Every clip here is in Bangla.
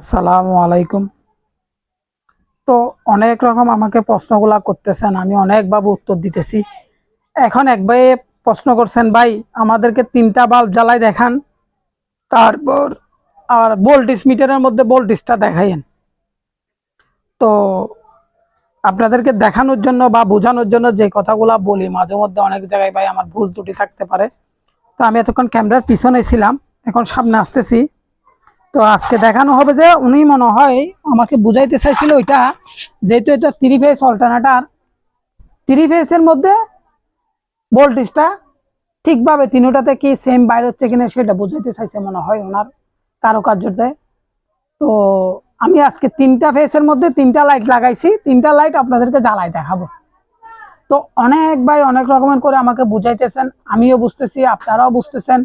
আসসালামু আলাইকুম। তো অনেক রকম আমাকে প্রশ্নগুলা করতেছেন, আমি অনেকভাবে উত্তর দিতেছি। এখন এক প্রশ্ন করছেন, ভাই, আমাদেরকে তিনটা বাল্ব জ্বালাই দেখান। তারপর আর ভোল্টেজ মিটারের মধ্যে ভোল্টেজটা দেখাইন তো আপনাদেরকে দেখানোর জন্য বা বোঝানোর জন্য যে কথাগুলা বলি, মাঝে মধ্যে অনেক জায়গায় ভাই আমার ভুল ত্রুটি থাকতে পারে। তো আমি এতক্ষণ ক্যামেরার পিছনে ছিলাম, এখন সামনে আসতেছি। তো আজকে দেখানো হবে যে উনি মনে হয় আমাকে বুঝাইতে চাইছিল ওইটা, যেহেতু এটা থ্রি ফেস অল্টারনেটার থ্রি ফেসের মধ্যে ভোল্টেজটা ঠিকভাবে তিনোটাতে কি সেম বাইর হচ্ছে কিনা সেটা বুঝাইতে চাইছে মনে হয় ওনার কারুকার্যতে। তো আমি আজকে তিনটা ফেসের মধ্যে তিনটা লাইট লাগাইছি, তিনটা লাইট আপনাদেরকে জ্বালাই দেখাবো। তো অনেক ভাই অনেক রকমের করে আমাকে বুঝাইতেছেন, আমিও বুঝতেছি, আপনারাও বুঝতেছেন।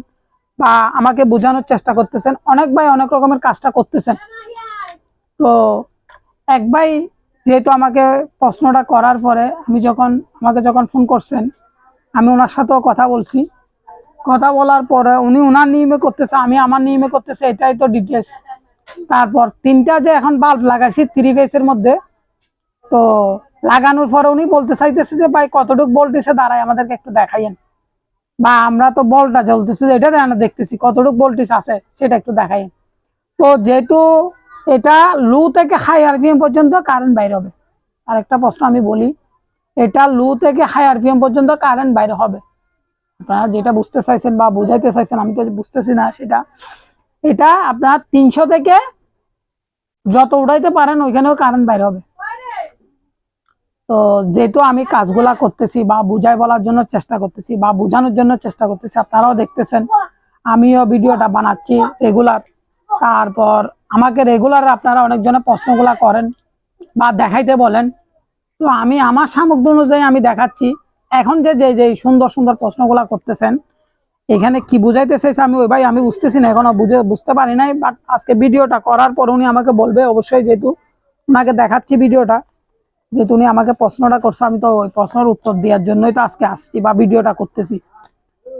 বা আমাকে বোঝানোর চেষ্টা করতেছেন, অনেক ভাই অনেক রকমের কাজটা করতেছেন। তো এক ভাই যেহেতু আমাকে প্রশ্নটা করার পরে আমি যখন, আমাকে যখন ফোন করছেন, আমি ওনার সাথেও কথা বলছি। কথা বলার পরে উনি ওনার নিয়মে করতেছে, আমি আমার নিয়মে করতেছে, এটাই তো ডিটেলস তারপর তিনটা যে এখন বাল্ব লাগাইছি থ্রি ফেসের মধ্যে, তো লাগানোর পরে উনি বলতে চাইতেছে যে, ভাই, কতটুকু ভোল্টেজে দাঁড়ায়? আমাদেরকে একটু দেখাইয়েন। বা আমরা তো বলটা জ্বলতেছে, এটা আমরা দেখতেছি কতটুকু ভোল্টেজ আছে, সেটা একটু দেখাই। তো যেহেতু এটা লু থেকে হাই আরপিএম পর্যন্ত কারেন্ট বাইরে হবে। আর একটা প্রশ্ন আমি বলি, এটা লু থেকে হাই আরপিএম পর্যন্ত কারেন্ট বাইরে হবে। আপনারা যেটা বুঝতে চাইছেন বা বুঝাইতে চাইছেন, আমি তো বুঝতেছি না সেটা। এটা আপনার তিনশো থেকে যত উঠাইতে পারেন, ওইখানেও কারেন্ট বাইরে হবে। তো যেহেতু আমি কাজগুলা করতেছি বা বুঝাই বলার জন্য চেষ্টা করতেছি বা বোঝানোর জন্য চেষ্টা করতেছি, আপনারাও দেখতেছেন। আমিও ভিডিওটা বানাচ্ছি রেগুলার। তারপর আমাকে রেগুলার আপনারা অনেকজনে প্রশ্নগুলা করেন বা দেখাইতে বলেন। তো আমি আমার সামগ্রী অনুযায়ী আমি দেখাচ্ছি। এখন যে যে যে সুন্দর সুন্দর প্রশ্নগুলা করতেছেন, এখানে কি বুঝাইতে চাইছে আমি ওই ভাই আমি বুঝতেছি না, এখনও বুঝে, বুঝতে পারি নাই বাট আজকে ভিডিওটা করার পর উনি আমাকে বলবে অবশ্যই যেহেতু ওনাকে দেখাচ্ছি ভিডিওটা। যেহেতু উনি আমাকে প্রশ্নটা করছে, আমি তো ওই প্রশ্নের উত্তর দেওয়ার জন্যই তো আজকে আসছি বা ভিডিওটা করতেছি।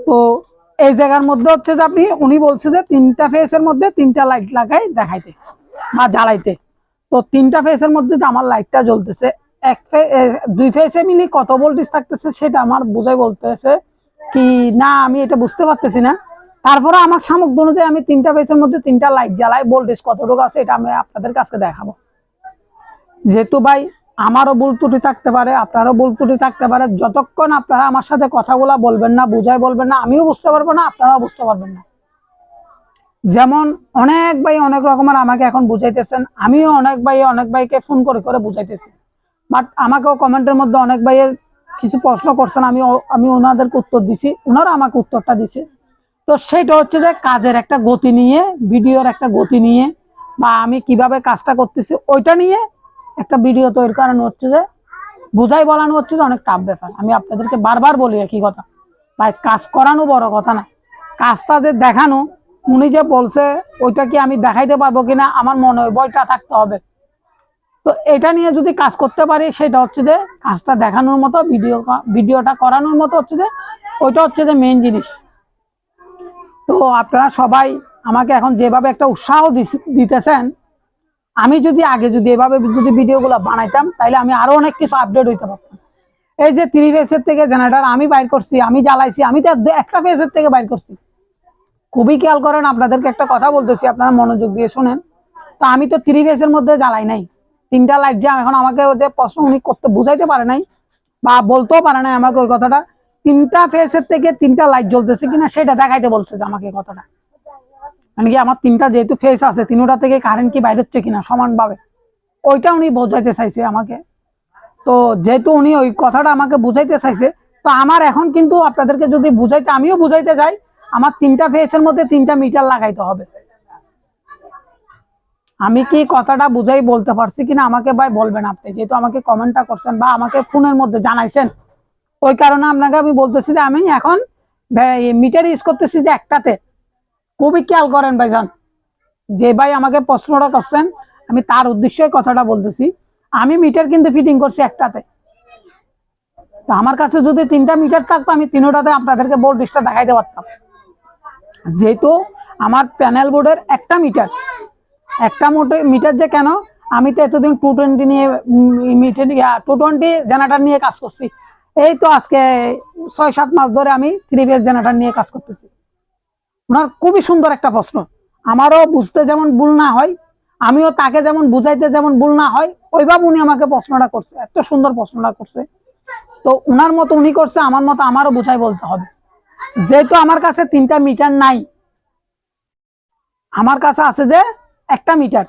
তো এই জায়গার মধ্যে হচ্ছে যে আপনি, উনি বলছে যে তিনটা ফেসের মধ্যে তিনটা লাইট লাগাই দেখাইতে বা জ্বালাইতে। তো তিনটা ফেসের মধ্যে যে আমার লাইটটা জ্বলতেছে, এক ফে দুই ফেসে মিলি কত ভোল্টেজ থাকতেছে সেটা আমার বোঝাই বলতেছে কি না, আমি এটা বুঝতে পারতেছি না। তারপরে আমার সামগ্রী অনুযায়ী আমি তিনটা ফেসের মধ্যে তিনটা লাইট জ্বালাই ভোল্টেজ কতটুকু আছে এটা আমি আপনাদের কাছে দেখাবো। যেহেতু ভাই আমারও ভুল ত্রুটি থাকতে পারে, আপনারও ভুল ত্রুটি থাকতে পারে, যতক্ষণ আপনারা আমার সাথে কথাগুলা বলবেন না, বুঝাই বলবেন না, আমিও বুঝতে পারব না, আপনারাও বুঝতে পারবেন না। যেমন অনেক ভাই অনেক রকমের আমাকে এখন বুঝাইতেছেন, আমিও অনেক ভাই অনেক ভাইকে ফোন করে করে বুঝাইতেছি। বাট আমাকেও কমেন্টের মধ্যে অনেক ভাইয়ের কিছু প্রশ্ন করছেন, আমি আমি ওনাদেরকে উত্তর দিছি, ওনারা আমাকে উত্তরটা দিছে। তো সেটা হচ্ছে যে কাজের একটা গতি নিয়ে, ভিডিওর একটা গতি নিয়ে, বা আমি কীভাবে কাজটা করতেছি, ওইটা নিয়ে একটা ভিডিও তৈরি করানো হচ্ছে যে, বুঝাই বলানো হচ্ছে যে অনেক টাফ ব্যাপার। আমি আপনাদেরকে বারবার বলি একই কথা। ভাই, কাজ করানো বড় কথা না। কাজটা যে দেখানো, উনি যে বলছে, ওইটা কি আমি দেখাইতে পারব কিনা, আমার মনে হয় বইটা থাকতে হবে। তো এটা নিয়ে যদি কাজ করতে পারি, সেটা হচ্ছে যে, কাজটা দেখানোর মতো, ভিডিও ভিডিওটা করানোর মতো হচ্ছে যে, ওইটা হচ্ছে যে মেন জিনিস। তো আপনারা সবাই আমাকে এখন যেভাবে একটা উৎসাহ দিতেছেন আমি যদি আগে যদি এভাবে যদি ভিডিওগুলো বানাইতাম তাহলে আমি আরও অনেক কিছু আপডেট হইতে পারতাম। এই যে থ্রি ফেসের থেকে জেনারেটর আমি বাইর করছি, আমি জ্বালাইছি, আমি তো একটা ফেসের থেকে বাইর করছি। খুবই খেয়াল করেন, আপনাদেরকে একটা কথা বলতেছি, আপনারা মনোযোগ দিয়ে শোনেন। তো আমি তো থ্রি ফেসের মধ্যে জ্বালাই নাই। তিনটা লাইট যে এখন আমাকে যে প্রশ্ন উনি করতে বুঝাইতে পারে নাই, বা বলতেও পারে নাই আমাকে ওই কথাটা। তিনটা ফেসের থেকে তিনটা লাইট জ্বলতেছে কিনা, সেটা দেখাইতে বলছে যে আমাকে কথাটা। মানে কি আমার তিনটা যেহেতু ফেস আছে, তিনটা থেকে কারেন্ট কি বাইরে হচ্ছে কিনা সমানভাবে, ওইটা উনি বোঝাইতে চাইছে আমাকে। তো যেহেতু উনি ওই কথাটা আমাকে বুঝাইতে চাইছে, তো আমার এখন কিন্তু আপনাদেরকে যদি বুঝাইতে, আমিও বুঝাইতে চাই, আমার তিনটা ফেসের মধ্যে তিনটা মিটার লাগাইতে হবে। আমি কি কথাটা বুঝাই বলতে পারছি কিনা আমাকে ভাই বলবেন আপনি, যেহেতু আমাকে কমেন্টটা করছেন বা আমাকে ফোনের মধ্যে জানাইছেন। ওই কারণে আপনাকে আমি বলতেছি যে আমি এখন মিটার ইউজ করতেছি যে একটাতে। খুবই খেয়াল করেন ভাই ভাইজান। যে ভাই আমাকে প্রশ্নটা করছেন, আমি তার উদ্দেশ্যই কথাটা বলতেছি। আমি মিটার কিন্তু ফিটিং করছি একটাতে। তো আমার কাছে যদি তিনটা মিটার থাকতো, আমি তিনোটাতে আপনাদেরকে ভোল্টেজটা দেখাইতে পারতাম। যেহেতু আমার প্যানেল বোর্ডের একটা মিটার, একটা মোটে, মিটার যে কেন, আমি তো এতদিন টু টোয়েন্টি নিয়ে মিটার টু টোয়েন্টি জেনারেটার নিয়ে কাজ করছি। এই তো আজকে ছয় সাত মাস ধরে আমি থ্রি ফেজ জেনারেটার নিয়ে কাজ করতেছি। ওনার খুবই সুন্দর একটা প্রশ্ন। আমারও বুঝতে যেমন ভুল না হয়, আমিও তাকে যেমন বুঝাইতে যেমন ভুল না হয়, ওইভাবে উনি আমাকে প্রশ্নটা করছে, এত সুন্দর প্রশ্নটা করছে। তো উনার মতো উনি করছে, আমার মতো আমারও বুঝাই বলতে হবে। যেহেতু আমার কাছে তিনটা মিটার নাই, আমার কাছে আছে যে একটা মিটার।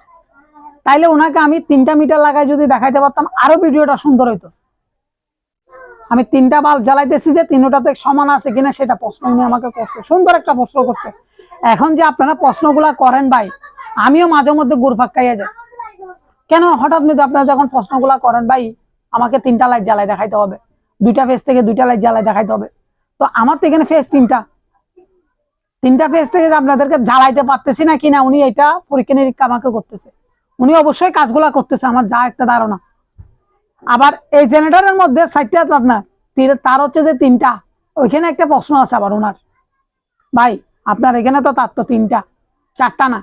তাইলে ওনাকে আমি তিনটা মিটার লাগাই যদি দেখাইতে পারতাম, আরও ভিডিওটা সুন্দর হইতো। আমি তিনটা বাল্ব জ্বালাইতেছি যে তিনটাতে সমান আছে কিনা সেটা প্রশ্ন। উনি আমাকে করছে, সুন্দর একটা প্রশ্ন করছে। এখন যে আপনারা প্রশ্নগুলা করেন ভাই, আমিও মাঝে মধ্যে গুরফাক খাইয়া যাই। কেন? হঠাৎ মধ্যে আপনারা যখন প্রশ্নগুলা করেন ভাই, আমাকে তিনটা লাইট জ্বালাই দেখাইতে হবে। দুইটা ফেস থেকে দুইটা লাইট জ্বালাই দেখাইতে হবে। তো আমার তো এখানে ফেস তিনটা। তিনটা ফেস থেকে আপনাদেরকে জ্বালাইতে পারতেছি না কিনা, উনি এটা পরীক্ষা নিরীক্ষা আমাকে করতেছে। উনি অবশ্যই কাজগুলা করতেছে, আমার যা একটা ধারণা। আবার এই জেনারেটরের মধ্যে সাইডটা তো আপনার তার হচ্ছে যে তিনটা, ওইখানে একটা প্রশ্ন আছে আবার ওনার। ভাই, আপনার এখানে তো তার তো তিনটা, চারটা না।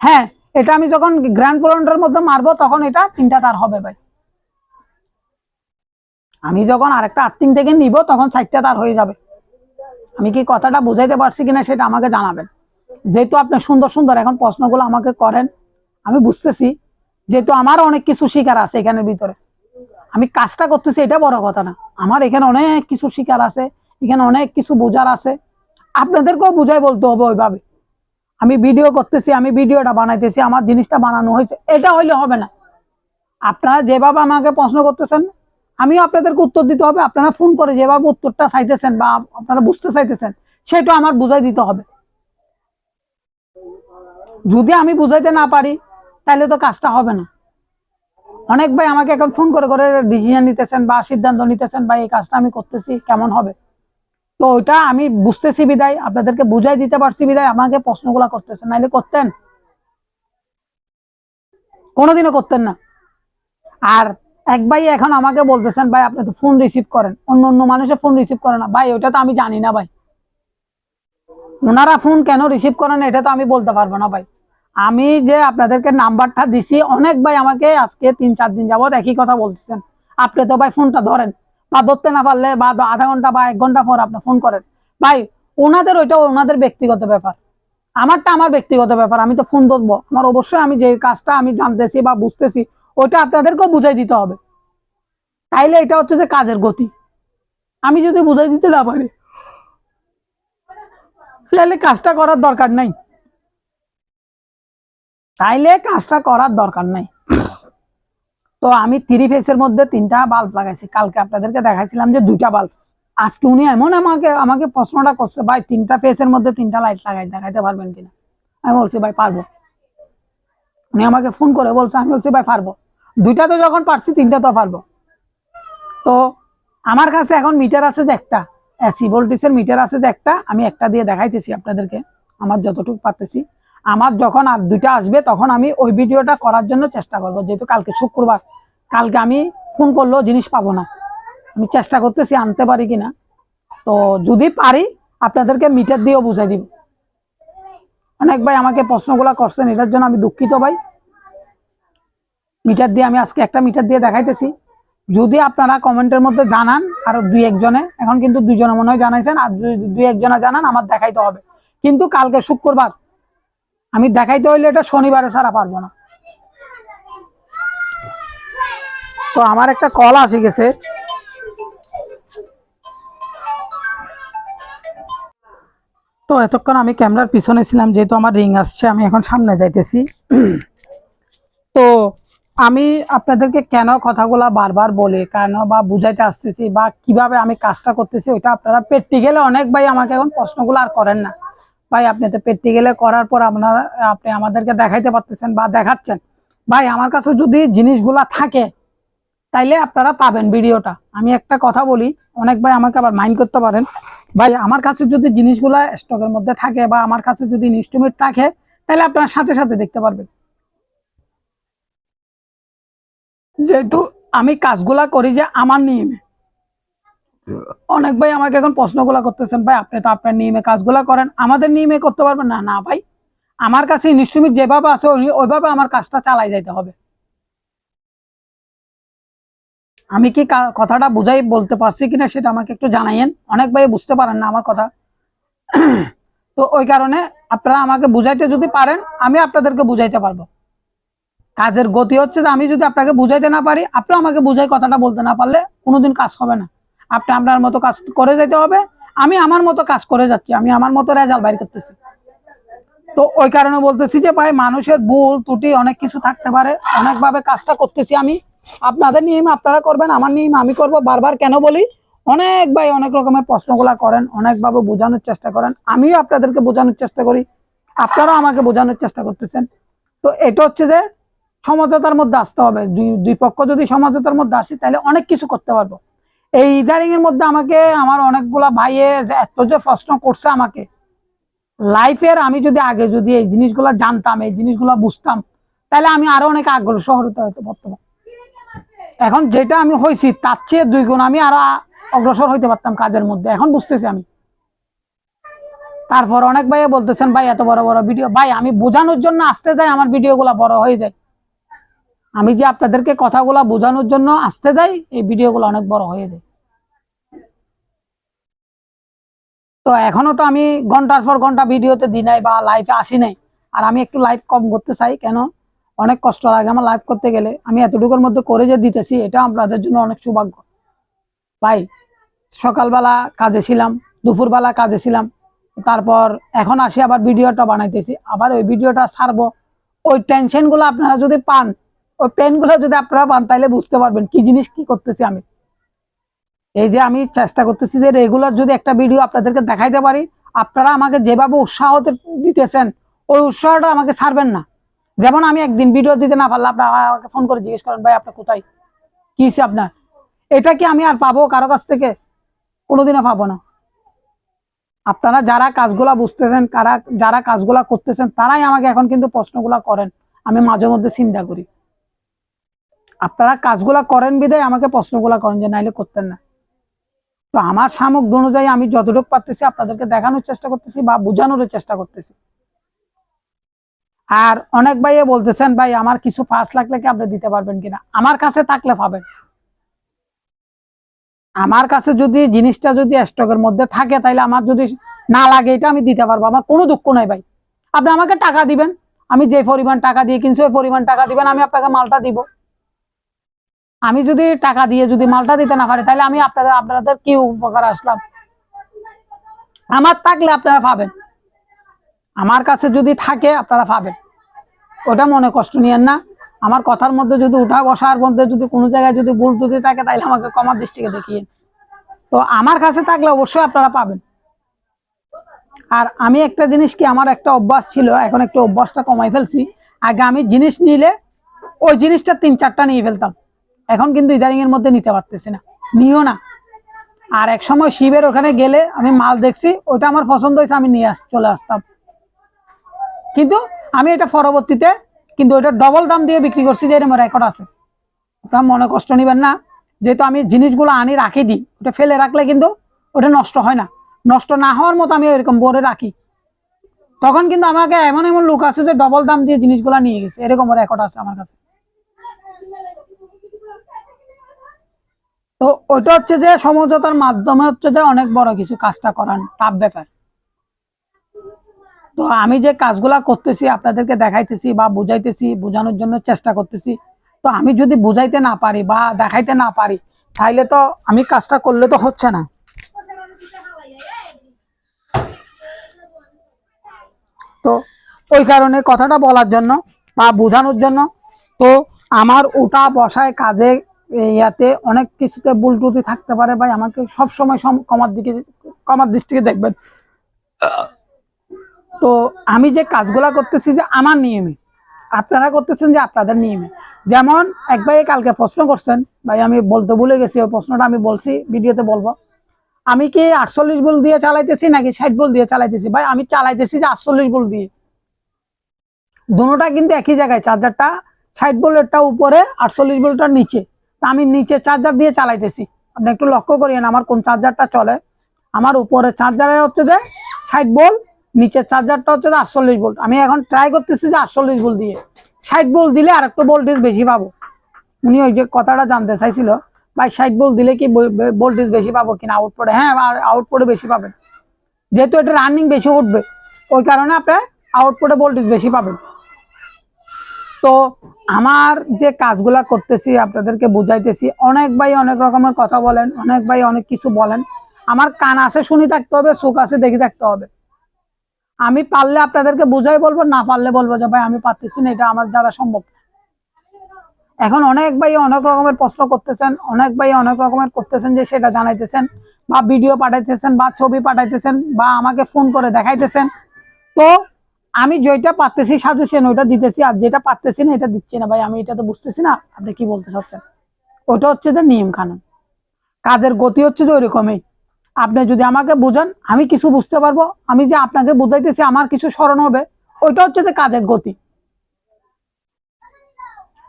হ্যাঁ এটা আমি যখন গ্র্যান্ড ফ্রন্টের মধ্যে মারবো, তখন এটা তিনটা তার হবে ভাই। আমি যখন আরেকটা আর্থিং থেকে নিব, তখন সাইডটা তার হয়ে যাবে। আমি কি কথাটা বুঝাইতে পারছি কিনা সেটা আমাকে জানাবেন। যেহেতু আপনি সুন্দর সুন্দর এখন প্রশ্নগুলো আমাকে করেন, আমি বুঝতেছি, যেহেতু আমার অনেক কিছু শিকার আছে এখানের ভিতরে। আমি কাজটা করতেছি, এটা বড় কথা না। আমার এখানে অনেক কিছু শিকার আছে, এখানে অনেক কিছু বোঝার আছে। আপনাদেরকেও বুঝাই বলতে হবে ওইভাবে। আমি ভিডিও করতেছি, আমি ভিডিওটা বানাইতেছি, আমার জিনিসটা বানানো হয়েছে, এটা হইলে হবে না। আপনারা যেভাবে আমাকে প্রশ্ন করতেছেন, আমিও আপনাদেরকে উত্তর দিতে হবে। আপনারা ফোন করে যেভাবে উত্তরটা চাইতেছেন বা আপনারা বুঝতে চাইতেছেন সেটা আমার বুঝাই দিতে হবে। যদি আমি বুঝাইতে না পারি, তাহলে তো কাজটা হবে না। অনেক ভাই আমাকে এখন ফোন করে করে ডিসিশন নিতেছেন বা সিদ্ধান্ত নিতেছেন, ভাই, এই কাজটা আমি করতেছি, কেমন হবে? তো ওইটা আমি বুঝতেছি বিদায়, আপনাদেরকে বুঝাই দিতে পারছি বিদায়, আমাকে প্রশ্নগুলা করতেছেন, নাইলে করতেন? কোনোদিনও করতেন না। আর এক ভাই এখন আমাকে বলতেছেন, ভাই, আপনি তো ফোন রিসিভ করেন, অন্য অন্য মানুষের ফোন রিসিভ করে না। ভাই ওটা তো আমি জানি না, ভাই। ওনারা ফোন কেন রিসিভ করেন এটা তো আমি বলতে পারব না, ভাই। আমি যে আপনাদেরকে নাম্বারটা দিছি, অনেক ভাই আমাকে আজকে তিন চার দিন যাবত একই কথা বলতেছেন। আপনি তো ভাই ফোনটা ধরেন। বা ধরতে না পারলে বা আধা ঘণ্টা বা এক ঘণ্টা পর আপনি ফোন করেন। ভাই, ওনাদের ওইটা ওনাদের ব্যক্তিগত ব্যাপার। আমারটা আমার ব্যক্তিগত ব্যাপার, আমি তো ফোন ধরবো। আমার অবশ্যই আমি যে কাজটা আমি জানতেছি বা বুঝতেছি, ওইটা আপনাদেরকেও বুঝাই দিতে হবে। তাইলে এটা হচ্ছে যে কাজের গতি। আমি যদি বুঝাই দিতে না পারি তাহলে কাজটা করার দরকার নাই। তাইলে কাজটা করার দরকার নাই। তো আমি থ্রি ফেসের মধ্যে তিনটা বাল্ব লাগাইছি। কালকে আপনাদেরকে দেখাইছিলাম যে দুইটা বাল্ব আজকে উনি এমন আমাকে আমাকে প্রশ্নটা করছে, ভাই, তিনটা ফেসের মধ্যে তিনটা লাইট লাগাই, দেখাইতে পারবেন কিনা? আমি বলছি, ভাই, পারব। উনি আমাকে ফোন করে বলছে, আমি বলছি, ভাই, পারব। দুইটা তো যখন পারছি তিনটা তো পারব। তো আমার কাছে এখন মিটার আছে যে একটা এসি ভোল্টেজের মিটার আছে যে একটা, আমি একটা দিয়ে দেখাইতেছি আপনাদেরকে। আমার যতটুকু পারতেছি। আমার যখন আর দুইটা আসবে, তখন আমি ওই ভিডিওটা করার জন্য চেষ্টা করব। যেহেতু কালকে শুক্রবার, কালকে আমি ফোন করলেও জিনিস পাবো না। আমি চেষ্টা করতেছি আনতে পারি কিনা। তো যদি পারি, আপনাদেরকে মিটার দিয়েও বুঝাই দিব। অনেক ভাই আমাকে প্রশ্নগুলো করছেন, এটার জন্য আমি দুঃখিত ভাই। মিটার দিয়ে আমি আজকে একটা মিটার দিয়ে দেখাইতেছি। যদি আপনারা কমেন্টের মধ্যে জানান, আর দুই একজনে, এখন কিন্তু দুজনে মনে হয় জানাইছেন, আর দুই একজনে জানান, আমার দেখাইতে হবে। কিন্তু কালকে শুক্রবার আমি দেখাইতে হইলে এটা শনিবারে ছাড়া পারব না। তো আমার একটা কল আসে গেছে। তো এতক্ষণ আমি ক্যামেরার পিছনে ছিলাম, যেহেতু আমার রিং আসছে, আমি এখন সামনে যাইতেছি। তো আমি আপনাদেরকে কেন কথাগুলা বারবার বলি, কেন বা বুঝাইতে আসতেছি বা কীভাবে আমি কাজটা করতেছি, ওইটা আপনারা পেটটি গেলে অনেক ভাই আমাকে এখন প্রশ্নগুলো আর করেন না। ভাই, আপনি তো গেলে করার পর আপনারা আপনি আমাদেরকে দেখাইতে পারতেছেন বা দেখাচ্ছেন। ভাই, আমার কাছে যদি জিনিসগুলা থাকে, তাইলে আপনারা পাবেন ভিডিওটা। আমি একটা কথা বলি, অনেক ভাই আমাকে আবার মাইন্ড করতে পারেন। ভাই, আমার কাছে যদি জিনিসগুলা স্টকের মধ্যে থাকে বা আমার কাছে যদি ইনস্ট্রুমেন্ট থাকে তাহলে আপনারা সাথে সাথে দেখতে পারবেন। যেহেতু আমি কাজগুলা করি যে আমার নিয়মে। অনেক ভাই আমাকে এখন প্রশ্নগুলা করতেছেন, ভাই, আপনি তো আপনার নিয়মে কাজগুলা করেন, আমাদের নিয়মে করতে পারবেন? না না, ভাই, আমার কাছে ইনস্ট্রুমেন্ট যেভাবে আছে ওইভাবে আমার কাজটা চালাই যাইতে হবে। আমি কি কথাটা বুঝাই বলতে পারছি কিনা সেটা আমাকে একটু জানাইয়েন। অনেক ভাই বুঝতে পারেন না আমার কথা। তো ওই কারণে আপনারা আমাকে বুঝাইতে যদি পারেন, আমি আপনাদেরকে বুঝাইতে পারব। কাজের গতি হচ্ছে যে আমি যদি আপনাকে বুঝাইতে না পারি আপনি আমাকে বুঝাই কথাটা বলতে না পারলে কোনোদিন কাজ হবে না। আপনি আপনার মতো কাজ করে যেতে হবে। আমি আমার মতো কাজ করে যাচ্ছি, আমি আমার মতো রেজাল্ট বাইর করতেছি। তো ওই কারণে বলতেছি যে, ভাই, মানুষের ভুল, ত্রুটি অনেক কিছু থাকতে পারে। অনেকভাবে কাজটা করতেছি আমি। আপনাদের নিয়ম আপনারা করবেন, আমার নিয়ম আমি করব। বারবার কেন বলি, অনেক ভাই অনেক রকমের প্রশ্নগুলা করেন, অনেকভাবে বোঝানোর চেষ্টা করেন। আমিও আপনাদেরকে বোঝানোর চেষ্টা করি। আপনারাও আমাকে বোঝানোর চেষ্টা করতেছেন। তো এটা হচ্ছে যে, সমঝোতার মধ্যে আসতে হবে। দুই দুই পক্ষ যদি সমঝোতার মধ্যে আসি, তাহলে অনেক কিছু করতে পারব। এই ইদারিং এর মধ্যে আমাকে, আমার অনেকগুলা ভাইয়ে এত যে প্রশ্ন করছে আমাকে। লাইফের আমি যদি আগে যদি এই জিনিসগুলো জানতাম, এই জিনিসগুলো বুঝতাম, তাহলে আমি আরও অনেক অগ্রসর হতে হয়তো বর্তমান এখন যেটা আমি হয়েছি তার চেয়ে দুই গুণ আমি আরও অগ্রসর হইতে পারতাম কাজের মধ্যে, এখন বুঝতেছি আমি। তারপর অনেক ভাইয়া বলতেছেন, ভাই, এত বড় বড় ভিডিও। ভাই, আমি বোঝানোর জন্য আসতে যাই, আমার ভিডিওগুলো বড় হয়ে যায়। আমি যে আপনাদেরকে কথাগুলো বোঝানোর জন্য আসতে যাই, এই ভিডিওগুলো অনেক বড় হয়ে যায়। তো এখনও তো আমি ঘণ্টার পর ঘণ্টা ভিডিওতে দিই নাই বা লাইভে আসি নাই। আর আমি একটু লাইভ কম করতে চাই, কেন? অনেক কষ্ট লাগে আমার লাইভ করতে গেলে। আমি এতটুকুর মধ্যে করে যে দিতেছি এটা আপনাদের জন্য অনেক সৌভাগ্য। ভাই, সকালবেলা কাজে ছিলাম, দুপুরবেলা কাজে ছিলাম, তারপর এখন আসি আবার ভিডিওটা বানাইতেছি। আবার ওই ভিডিওটা ছাড়বো। ওই টেনশনগুলো আপনারা যদি পান ওই পেনগুলো যদি আপনারা পান তাহলে বুঝতে পারবেন কি জিনিস কি করতেছি আমি। এই যে আমি চেষ্টা করতেছি যে রেগুলার যদি একটা ভিডিও আপনাদেরকে দেখাইতে পারি, আপনারা আমাকে যেভাবে উৎসাহ দিতেছেন, ওই উৎসাহটা আমাকে ছাড়বেন না। যেমন আমি একদিন ভিডিও দিতে না পারলে আপনারা আমাকে ফোন করে জিজ্ঞেস করেন, ভাই, আপনি কোথায়? কি হয়েছে আপনার? এটা কি আমি আর পাবো কারও কাছ থেকে? কোনোদিনও পাবো না। আপনারা যারা কাজগুলা বুঝতেছেন, কারা, যারা কাজগুলা করতেছেন, তারাই আমাকে এখন কিন্তু প্রশ্নগুলা করেন। আমি মাঝে মধ্যে চিন্তা করি। আপনারা কাজগুলা করেন বিদায় আমাকে প্রশ্নগুলা করেন যে নাইলে করতেন না। তো আমার সামগ্রী অনুযায়ী আমি যতটুকু পারতেছি আপনাদেরকে দেখানোর চেষ্টা করতেছি বা বোঝানোর চেষ্টা করতেছি। আর অনেক ভাইয়ে বলতেছেন, ভাই, আমার কিছু ফার্স্ট লাগলে কি আপনি দিতে পারবেন কিনা? আমার কাছে থাকলে পাবেন। আমার কাছে যদি জিনিসটা যদি স্টকের মধ্যে থাকে তাহলে আমার যদি না লাগে, এটা আমি দিতে পারব। আমার কোনো দুঃখ নাই ভাই। আপনি আমাকে টাকা দিবেন, আমি যে পরিমাণ টাকা দিয়ে কিনছি, ওই পরিমাণ টাকা দিবেন, আমি আপনাকে মালটা দিব। আমি যদি টাকা দিয়ে যদি মালটা দিতে না পারি, তাহলে আমি আপনাদের আপনাদের কি উপকার আসলাম। আমার থাকলে আপনারা পাবেন। আমার কাছে যদি থাকে, আপনারা পাবেন। ওটা মনে কষ্ট নিয়েন না। আমার কথার মধ্যে যদি উঠা বসার মধ্যে যদি কোনো জায়গায় যদি ভুল ত্রুটি থাকে, তাহলে আমাকে কমার দৃষ্টিকে দেখিয়ে তো আমার কাছে থাকলে অবশ্যই আপনারা পাবেন। আর আমি একটা জিনিস কি, আমার একটা অভ্যাস ছিল, এখন একটু অভ্যাসটা কমাই ফেলছি। আগে আমি জিনিস নিলে, ওই জিনিসটা তিন চারটা নিয়ে ফেলতাম। এখন কিন্তু ইদারিং এর মধ্যে নিতে পারতেছি না। নিও না। আর এক সময় শিবের ওখানে গেলে আমি মাল দেখছি ওটা আমার পছন্দ হয়েছে, আমি নিয়ে আস চলে আসতাম। কিন্তু আমি এটা পরবর্তীতে কিন্তু ওটা ডবল দাম দিয়ে বিক্রি করছি যে এরকম রেকর্ড আছে। আপনারা মনে কষ্ট নেবেন না, যেহেতু আমি জিনিসগুলো আনি, রাখি দিই ওটা ফেলে রাখলে কিন্তু ওটা নষ্ট হয় না। নষ্ট না হওয়ার মতো আমি এরকম বলে রাখি। তখন কিন্তু আমাকে এমন এমন লোক আছে যে ডবল দাম দিয়ে জিনিসগুলো নিয়ে গেছে, এরকম রেকর্ড আছে আমার কাছে। তো ওটা হচ্ছে যে সমঝোতার মাধ্যমে হচ্ছে যে অনেক বড় কিছু কাজটা করান টাফ ব্যাপার। তো আমি যে কাজগুলা করতেছি, আপনাদেরকে দেখাইতেছি বা বুঝাইতেছি, বোঝানোর জন্য চেষ্টা করতেছি। তো আমি যদি বুঝাইতে না পারি বা দেখাইতে না পারি, তাইলে তো আমি কাজটা করলে তো হচ্ছে না। তো ওই কারণে কথাটা বলার জন্য বা বোঝানোর জন্য তো আমার ওটা বসায় কাজে ইয়াতে অনেক কিছুতে ভুল ত্রুটি থাকতে পারে ভাই, আমাকে সব সময় কমার দিকে, কমার দৃষ্টিকে দেখবেন। তো আমি যে কাজগুলা করতেছি যে আমার নিয়মে, আপনারা করতেছেন যে আপনাদের নিয়মে। যেমন এক ভাই কালকে প্রশ্ন করছেন, ভাই আমি বলতে ভুলে গেছি ওই প্রশ্নটা আমি বলছি, ভিডিওতে বলব। আমি কি আটচল্লিশ বল দিয়ে চালাইতেছি নাকি ষাট বল দিয়ে চালাইতেছি? ভাই আমি চালাইতেছি যে আটচল্লিশ বল দিয়ে। দুটোটা কিন্তু একই জায়গায়, চার্জারটা ষাট বোল্টেরটা উপরে, আটচল্লিশ বোল্টটার নিচে। তা আমি নিচে চার্জার দিয়ে চালাইতেছি। আপনি একটু লক্ষ্য করিয়েন আমার কোন চার্জারটা চলে। আমার উপরে চার্জারে হচ্ছে যে ষাট বোল্ট নিচের চার্জারটা হচ্ছে যে আটচল্লিশ ভোল্ট আমি এখন ট্রাই করতেছি যে আটচল্লিশ ভোল্ট দিয়ে। ষাট ভোল্ট দিলে আর একটু ভোল্টেজ বেশি পাবো। উনি ওই যে কথাটা জানতে চাইছিল, ভাই ষাট ভোল্ট দিলে কি ভোল্টেজ বেশি পাবো কিনা? আউটপুটে হ্যাঁ আউটপুটে বেশি পাবেন। যেহেতু এটা রানিং বেশি উঠবে, ওই কারণে আপনার আউটপুটে ভোল্টেজ বেশি পাবেন। তো আমার যে কাজগুলা করতেছি, আপনাদেরকে বুঝাইতেছি, অনেক ভাই অনেক রকমের কথা বলেন, অনেক ভাই অনেক কিছু বলেন। আমার কান আছে শুনি থাকতে হবে, চোখ আছে দেখি থাকতে হবে। আমি পারলে আপনাদেরকে বুঝাই বলব, না পারলে বলব যে, ভাই, আমি পারতেছি না, এটা আমার দ্বারা সম্ভব এখন অনেক ভাই অনেক রকমের প্রশ্ন করতেছেন, অনেক ভাই অনেক রকমের করতেছেন যে, সেটা জানাইতেছেন বা ভিডিও পাঠাইতেছেন বা ছবি পাঠাইতেছেন বা আমাকে ফোন করে দেখাইতেছেন। তো আমি যেটা পারতেছি সাজেশন ওইটা দিতেছি, আর যেটা পারতেছি না এটা দিচ্ছি না। ভাই, আমি এটা তো বুঝতেছি না, আপনি কি বলতে চাচ্ছেন? ওটা হচ্ছে যে নিয়ম কানুন। কাজের গতি হচ্ছে যে ওইরকমই। আপনি যদি আমাকে বুঝান, আমি কিছু বুঝতে পারব। আমি যে আপনাকে বুঝাইতেছি, আমার কিছু স্মরণ হবে, ওইটা হচ্ছে যে কাজের গতি।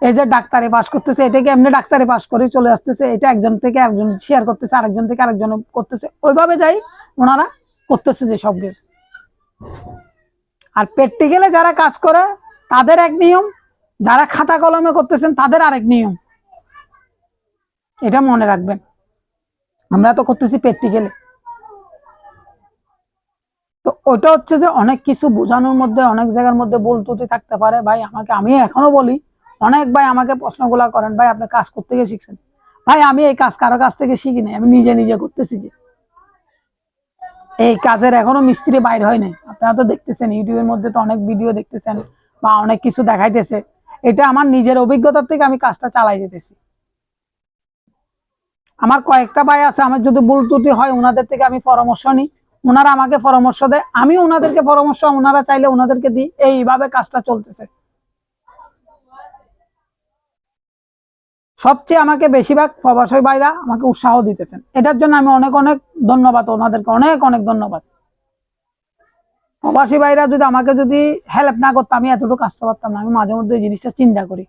এই যে ডাক্তারে পাশ করতেছে এটাকে এমনি ডাক্তারে পাশ করে চলে আসতেছে? এটা একজন থেকে একজন শেয়ার করতেছে, আরেকজন থেকে আরেকজন করতেছে। ওইভাবে যাই, ওনারা করতেছে যে সব কিছু। আর প্র্যাকটিক্যালে যারা কাজ করে, তাদের এক নিয়ম, যারা খাতা কলমে করতেছেন, তাদের আরেক নিয়ম। এটা মনে রাখবেন। আমরা তো করতেছি প্র্যাকটিক্যালে তো ওটা হচ্ছে যে অনেক কিছু বোঝানোর মধ্যে, অনেক জায়গার মধ্যে ভুল ত্রুটি থাকতে পারে। ভাই, আমাকে, আমি এখনও বলি, অনেক ভাই আমাকে প্রশ্নগুলা করেন, ভাই, আপনি কাজ করতে গিয়ে শিখছেন? ভাই, আমি এই কাজ কারও কাছ থেকে শিখি নাই, আমি নিজে নিজে করতেছি যে। এই কাজের এখনও মিস্ত্রি বাইর হয় নাই। আপনারা তো দেখতেছেন, ইউটিউবের মধ্যে তো অনেক ভিডিও দেখতেছেন বা অনেক কিছু দেখাইতেছে। এটা আমার নিজের অভিজ্ঞতার থেকে আমি কাজটা চালাই যেতেছি। আমার কয়েকটা ভাই আছে, আমার যদি ভুল ত্রুটি হয় ওনাদের থেকে আমি পরামর্শ নিই ওনারা আমাকে পরামর্শ দেয়, আমি ওনাদেরকে পরামর্শ ওনারা চাইলে ওনাদেরকে দিই। এইভাবে কাজটা চলতেছে। সবচেয়ে আমাকে বেশিরভাগ প্রবাসী ভাইরা আমাকে উৎসাহ দিতেছেন। এটার জন্য আমি অনেক অনেক ধন্যবাদ, ওনাদেরকে অনেক অনেক ধন্যবাদ। প্রবাসী ভাইরা যদি আমাকে যদি হেল্প না করতো, আমি এতটুকু আসতে পারতাম না। আমি মাঝে মধ্যে এই জিনিসটা চিন্তা করি।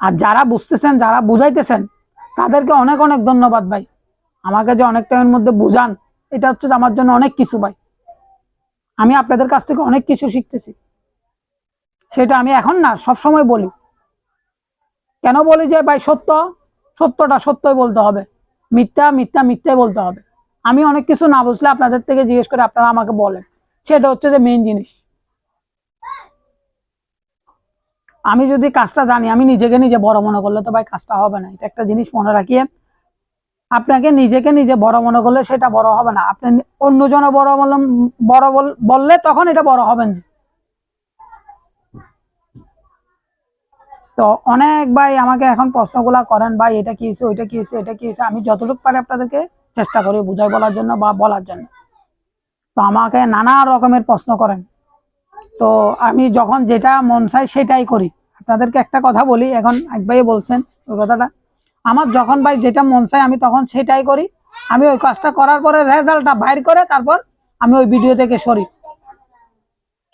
আর যারা বুঝতেছেন, যারা বুঝাইতেছেন, তাদেরকে অনেক অনেক ধন্যবাদ ভাই। আমাকে যে অনেক টাইমের মধ্যে বুঝান, এটা হচ্ছে আমার জন্য অনেক কিছু ভাই। আমি আপনাদের কাছ থেকে অনেক কিছু শিখতেছি। সেটা আমি এখন না সব সময় বলি। কেন বলি যে ভাই সত্য? সত্যটা সত্যই বলতে হবে। মিথ্যা মিথ্যা, মিথ্যাই বলতে হবে। আমি অনেক কিছু না বুঝলে আপনাদের থেকে জিজ্ঞেস করে আপনারা আমাকে বলেন। সেটা হচ্ছে যে মেইন জিনিস। আমি যদি কাজটা জানি, আমি নিজেকে নিজে বড় মনে করলে তো ভাই কাজটা হবে না। এটা একটা জিনিস মনে রাখিয়েন। আপনাকে নিজেকে নিজে বড় মনে করলে সেটা বড় হবে না। আপনি অন্যজনে বড় বললে বড় বল- বললে তখন এটা বড় হবেন যে। তো অনেক ভাই আমাকে এখন প্রশ্নগুলা করেন, ভাই, এটা কি হয়েছে, ওইটা কি হয়েছে, এটা কি হয়েছে? আমি যতটুকু পারি আপনাদেরকে চেষ্টা করি বুঝাই বলার জন্য বা বলার জন্য। তো আমাকে নানা রকমের প্রশ্ন করেন। তো আমি যখন যেটা মন চাই সেটাই করি। আপনাদেরকে একটা কথা বলি, এখন এক ভাই বলছেন ওই কথাটা। আমার যখন ভাই যেটা মন চাই আমি তখন সেটাই করি। আমি ওই কাজটা করার পরে রেজাল্টটা বাইর করে তারপর আমি ওই ভিডিও থেকে সরি।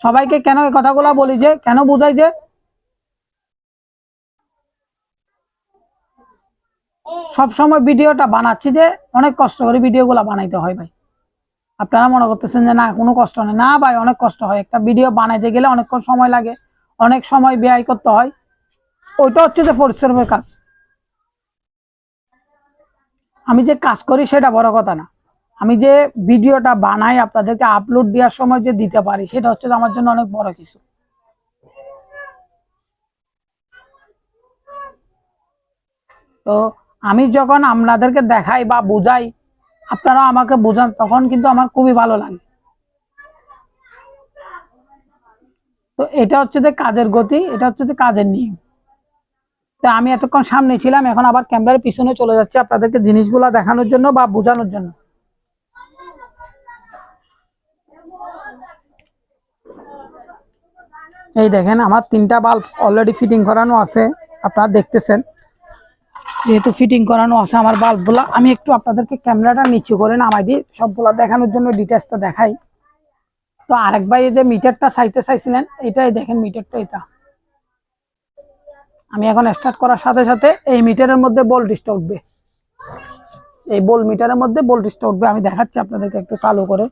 সবাইকে কেন এই কথাগুলো বলি যে, কেন বুঝাই যে সব সময় ভিডিওটা বানাচ্ছি যে অনেক কষ্ট করে ভিডিওগুলো বানাইতে হয় ভাই। আপনারা মনে করতেছেন যে না, কোনো কষ্ট নেই। না ভাই, অনেক কষ্ট হয়। একটা ভিডিও বানাইতে গেলে অনেকক্ষণ সময় লাগে, অনেক সময় ব্যয় করতে হয়। ওইটা হচ্ছে যে পরিশ্রমের কাজ। আমি যে কাজ করি সেটা বড় কথা না। আমি যে ভিডিওটা বানাই আপনাদেরকে আপলোড দেওয়ার সময় যে দিতে পারি, সেটা হচ্ছে আমার জন্য অনেক বড় কিছু। তো আমি যখন আপনাদেরকে দেখাই বা বুঝাই আপনারা আমাকে বোঝান, তখন কিন্তু আমার খুবই ভালো লাগে। তো এটা হচ্ছে যে কাজের গতি, এটা হচ্ছে যে কাজের নিয়ম। তো আমি এতক্ষণ সামনে ছিলাম, এখন আবার ক্যামেরার পিছনে চলে যাচ্ছে আপনাদেরকে জিনিসগুলো দেখানোর জন্য বা বোঝানোর জন্য। এই দেখেন, আমার তিনটা বাল্ব অলরেডি ফিটিং করানো আছে, আপনারা দেখতেছেন। যেহেতু ফিটিং করানো আছে আমার বাল্বগুলা, আমি একটু আপনাদেরকে ক্যামেরাটা নিচু করে নামাই দিই, সবগুলা দেখানোর জন্য ডিটেলসটা দেখাই। তো আরেক ভাই যে মিটারটা চাইতে চাইছিলেন এটাই দেখেন মিটারটা এটা। আমি এখন স্টার্ট করার সাথে সাথে এই মিটারের মধ্যে ভোল্টেজটা উঠবে। এই বোল মিটারের মধ্যে ভোল্টেজটা উঠবে, আমি দেখাচ্ছি আপনাদেরকে একটু চালু করে।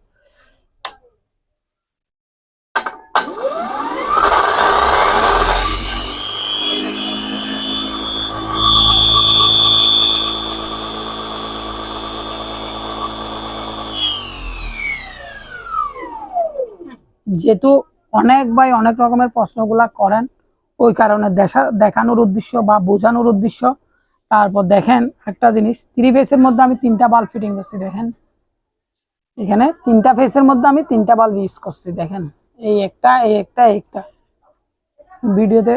যেহেতু অনেক ভাই অনেক রকমের প্রশ্নগুলা করেন, ওই কারণে দেশা দেখানোর উদ্দেশ্য বা বোঝানোর উদ্দেশ্য। তারপর দেখেন একটা জিনিস থ্রি ফেসের মধ্যে আমি তিনটা বাল্ব ফিটিং করছি, দেখেন। এখানে তিনটা ফেসের মধ্যে আমি তিনটা বাল্ব ইউজ করছি, দেখেন। এই একটা এই একটা একটা। ভিডিওতে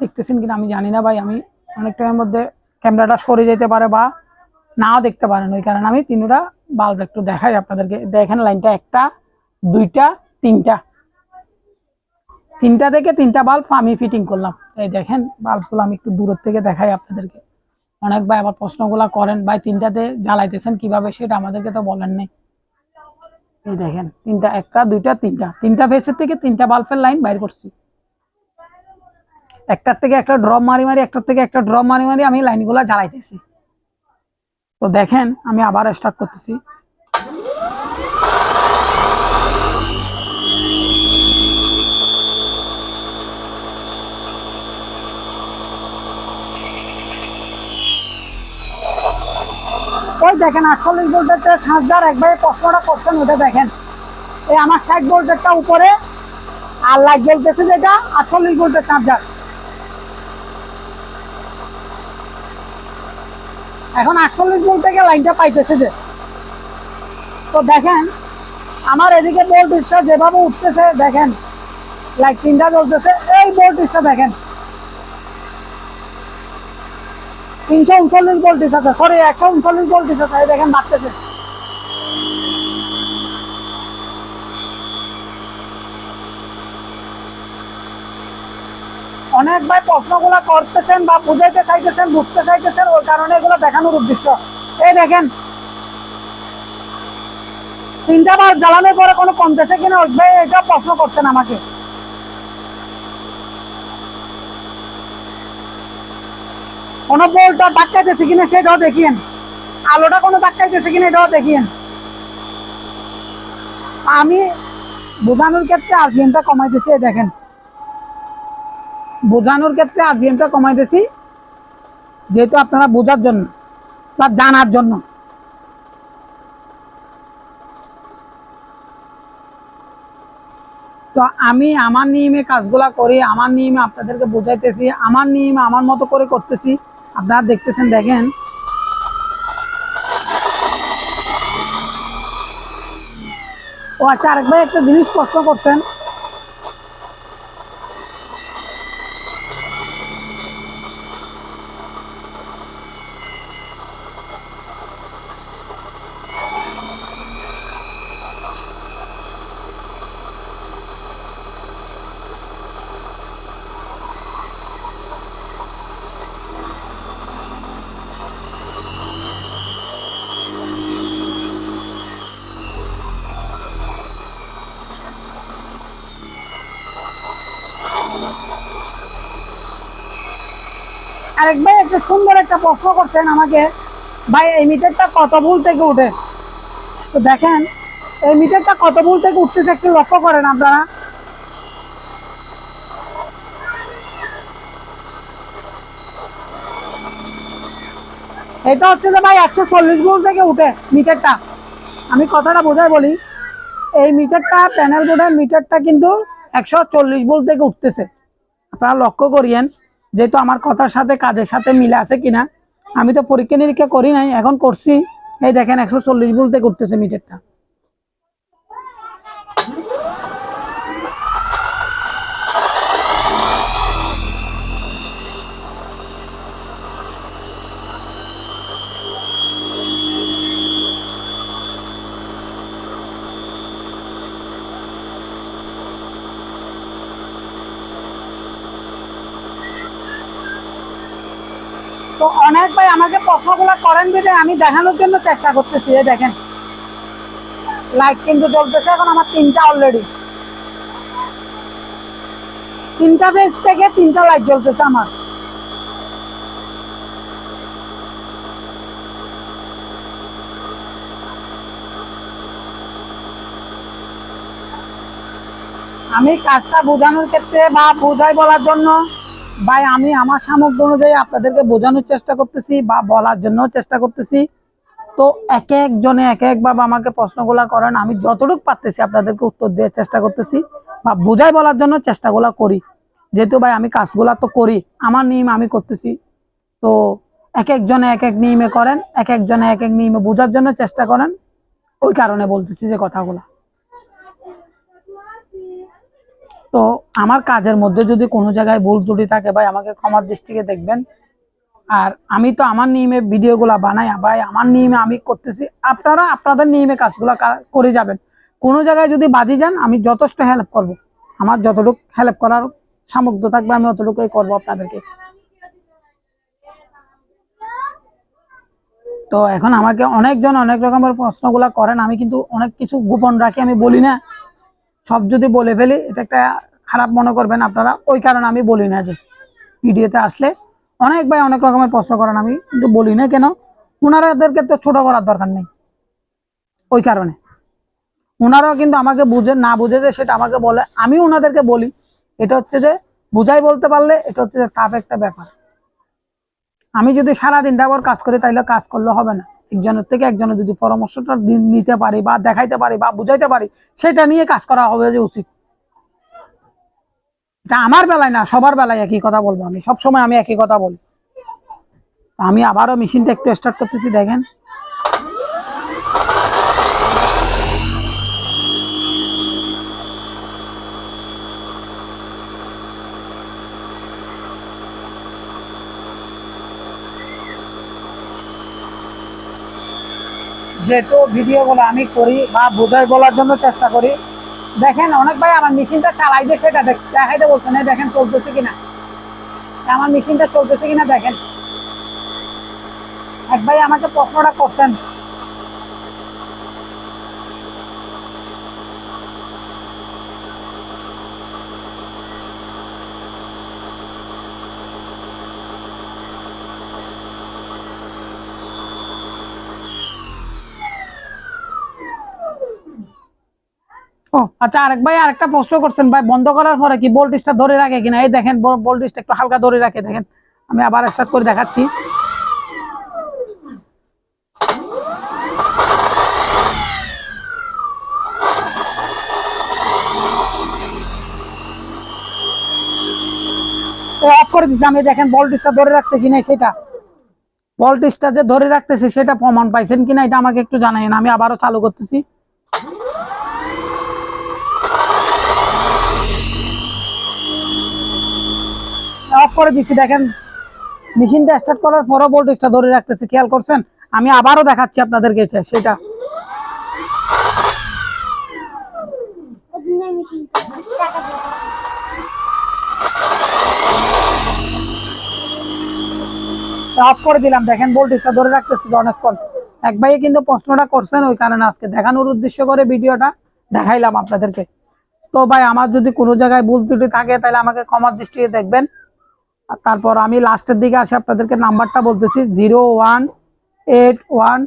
দেখতেছেন কিনা আমি জানি না ভাই, আমি অনেক টাইমের মধ্যে ক্যামেরাটা সরে যেতে পারে বা নাও দেখতে পারেন। ওই কারণে আমি তিনটা বাল্ব একটু দেখাই আপনাদেরকে। দেখেন লাইনটা একটা, দুইটা তিনটা। তিনটা থেকে তিনটা বাল্ব আমি ফিটিং করলাম। এই দেখেন বাল্বগুলো আমি একটু দূরের থেকে দেখাই আপনাদেরকে। অনেক ভাই আবার প্রশ্নগুলো করেন, ভাই, তিনটাতে জ্বালাইতেছেন কীভাবে? সেটা আমাদেরকে তো বলেন নাই। এই দেখেন, তিনটা একটা, দুইটা, তিনটা। তিনটা ফেসের থেকে তিনটা বাল্বের লাইন বাইর করছি। একটার থেকে একটা ড্রপ মারি মারি, একটার থেকে একটা ড্রপ মারি মারি আমি লাইনগুলো জ্বালাইতেছি। তো দেখেন, আমি আবার স্টার্ট করতেছি। ওই দেখেন আটচল্লিশ ভোল্টের সাঁজার একবারে প্রশ্নটা করছেন, ওটা দেখেন। এই আমার ষাট ভোল্টেরটা উপরে, আর লাইট জ্বলতেছে যেটা, আটচল্লিশ ভোল্টের চার্জার। এখন আটচল্লিশ ভোল্ট থেকে লাইনটা পাইতেছে যে। তো দেখেন, আমার এদিকে ভোল্টেজটা যেভাবে উঠতেছে, দেখেন লাইট তিনটা জ্বলতেছে, এই বোল্ট ভোল্টেজটা দেখেন। তিনশো উনচল্লিশ ভোল্টেজ আছে সরি একশো উনচল্লিশ ভোল্টেজ আছে দেখেন বাড়তেছে। অনেক ভাই প্রশ্নগুলো করতেছেন বা বুঝাইতে চাইতেছেন, বুঝতে চাইতেছেন, ওই কারণে এগুলো দেখানোর উদ্দেশ্য। এই দেখেন, তিনটা বার জ্বালানোর পরে কোনো কমতেছে কিনা, ওই ভাই এটা প্রশ্ন করছেন আমাকে। কোনো বলটা ধাক্কাইতেছে কিনা সেটাও দেখিয়েন আলোটা কোনো ধাক্কাইতেছে কিনা এটাও দেখিয়েন আমি বোঝানোর ক্ষেত্রে আরপিএমটা কমাইতেছি এই দেখেন। বোঝানোর ক্ষেত্রে আরপিএমটা কমাইতেছি যেহেতু আপনারা বোঝার জন্য বা জানার জন্য। তো আমি আমার নিয়মে কাজগুলা করি, আমার নিয়মে আপনাদেরকে বোঝাইতেছি, আমার নিয়মে আমার মতো করে করতেছি। আপনারা দেখতেছেন দেখেন। ও আচ্ছা আরেক ভাই একটা জিনিস প্রশ্ন করছেন আরেক ভাই একটা সুন্দর একটা প্রশ্ন করছেন আমাকে, ভাই, এই মিটারটা কত ভুল থেকে উঠে? তো দেখেন, এই মিটারটা কত ভুল থেকে উঠতেছে একটু লক্ষ্য করেন আপনারা। এটা হচ্ছে যে ভাই একশো চল্লিশ ভোল্ট থেকে উঠে মিটারটা। আমি কথাটা বোঝাই বলি, এই মিটারটা প্যানেল বোর্ডের মিটারটা কিন্তু একশো চল্লিশ ভোল্ট থেকে উঠতেছে। আপনারা লক্ষ্য করিয়েন। যেহেতু আমার কথার সাথে কাজের সাথে মিলে আছে কিনা, আমি তো পরীক্ষা নিরীক্ষা করি নাই, এখন করছি। এই দেখেন একশো চল্লিশ ভোল্টে করতেছে মিটারটা তো অনেক ভাই, আমাকে প্রশ্নগুলো করেন বিধে আমি দেখানোর জন্য চেষ্টা করতেছি। এই দেখেন লাইট কিন্তু জ্বলতেছে, এখন আমার তিনটা অলরেডি তিনটা পেজ থেকে তিনটা লাইট জ্বলতেছে আমার। আমি কাজটা বোঝানোর ক্ষেত্রে বা বোঝাই বলার জন্য ভাই, আমি আমার সামর্থ্য অনুযায়ী আপনাদেরকে বোঝানোর চেষ্টা করতেছি বা বলার জন্য চেষ্টা করতেছি। তো এক একজনে এক একভাবে আমাকে প্রশ্নগুলা করেন, আমি যতটুকু পারতেছি আপনাদেরকে উত্তর দেওয়ার চেষ্টা করতেছি বা বোঝাই বলার জন্য চেষ্টাগুলো করি। যেহেতু ভাই, আমি কাজগুলা তো করি, আমার নিয়ম আমি করতেছি। তো এক একজনে এক এক নিয়মে করেন, এক একজনে এক এক নিয়মে বোঝার জন্য চেষ্টা করেন। ওই কারণে বলতেছি যে কথাগুলা। তো আমার কাজের মধ্যে যদি কোনো জায়গায় ভুল ত্রুটি থাকে, ভাই, আমাকে ক্ষমার দৃষ্টিকে দেখবেন। আর আমি তো আমার নিয়মে ভিডিওগুলো বানাই, ভাই, আমার নিয়মে আমি করতেছি। আপনারা আপনাদের নিয়মে কাজগুলো করে যাবেন। কোনো জায়গায় যদি বাজি যান, আমি যথেষ্ট হেল্প করব। আমার যতটুকু হেল্প করার সামর্থ্য থাকবে, আমি অতটুকুই করব আপনাদেরকে। তো এখন আমাকে অনেকজন অনেক রকমের প্রশ্নগুলো করেন। আমি কিন্তু অনেক কিছু গোপন রাখি, আমি বলি না। সব যদি বলে ফেলি, এটা একটা খারাপ মনে করবেন আপনারা। ওই কারণে আমি বলি না যে ভিডিওতে আসলে অনেক ভাই অনেক রকমের প্রশ্ন করেন, আমি কিন্তু বলি না কেন? ওনারাদেরকে তো ছোট করার দরকার নেই। ওই কারণে। ওনারাও কিন্তু আমাকে বুঝে, না বুঝে যে সেটা আমাকে বলে, আমি ওনাদেরকে বলি। এটা হচ্ছে যে বুঝাই বলতে পারলে এটা হচ্ছে যে টাফ একটা ব্যাপার। আমি যদি সারাদিন ডাবর কাজ করি, তাইলে কাজ করলে হবে না। একজনের থেকে একজনের যদি পরামর্শটা নিতে পারি বা দেখাইতে পারি বা বুঝাইতে পারি, সেটা নিয়ে কাজ করা হবে যে উচিত। এটা আমার বেলায় না, সবার বেলায় একই কথা বলব আমি। সবসময় আমি একই কথা বলি। আমি আবারও মেশিনটা একটু স্টার্ট করতেছি, দেখেন। যেহেতু ভিডিওগুলো আমি করি বা বোঝাই বলার জন্য চেষ্টা করি, দেখেন অনেক ভাই আমার মেশিনটা চালাই যে সেটা দেখ- দেখাইতে বলছেন এই দেখেন চলতেছে কিনা। আমার মেশিনটা চলতেছে কিনা দেখেন। এক ভাই আমাকে প্রশ্নটা করছেন আচ্ছা আরেক ভাই আরেকটা প্রশ্ন করছেন, ভাই, বন্ধ করার পরে কি ভোল্টেজটা ধরে রাখে কিনা? এই দেখেন ভোল্টেজটা একটু হালকা ধরে রাখে, দেখেন। আমি আবার স্টার্ট করে দেখাচ্ছি। অফ করে দিচ্ছি আমি দেখেন ভোল্টেজটা ধরে রাখছে কিনা সেটা। ভোল্টেজটা যে ধরে রাখতেছে, সেটা প্রমাণ পাইছেন কিনা, এটা আমাকে একটু জানাইন আমি আবারও চালু করতেছি। করে দিছি, দেখেন। মেশিনটা স্টার্ট করার পরও ভোল্টেজটা ধরে রাখতেছে, খেয়াল করছেন? আমি আবারও দেখাচ্ছি আপনাদেরকে সেটা। অফ করে দিলাম, দেখেন ভোল্টেজটা ধরে রাখতেছে অনেকক্ষণ। এক ভাইয়ে কিন্তু প্রশ্নটা করছেন, ওই কারণে আজকে দেখানোর উদ্দেশ্য করে ভিডিওটা দেখাইলাম আপনাদেরকে। তো ভাই, আমার যদি কোনো জায়গায় ভুল ত্রুটি থাকে, তাহলে আমাকে ক্ষমার দৃষ্টিতে দেখবেন। তারপর আমি লাস্টের দিকে আসে, আপনাদেরকে নাম্বারটা বলতেছি, zero one eight one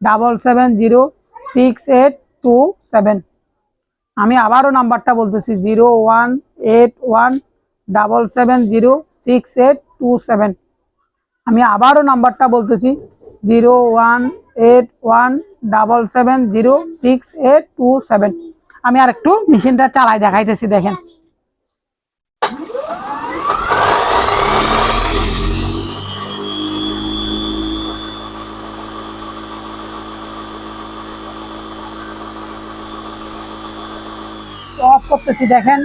double seven zero six eight two seven. আমি আবারও নাম্বারটা বলতেছি, zero one eight one double seven zero six eight two seven. আমি আবারও নাম্বারটা বলতেছি, zero one eight one double seven zero six eight two seven. আমি আর একটু মেশিনটা চালাই দেখাইতেছি, দেখেন অফ করতেছি দেখেন।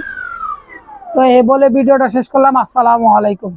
তো এই বলে ভিডিওটা শেষ করলাম আসসালামু আলাইকুম।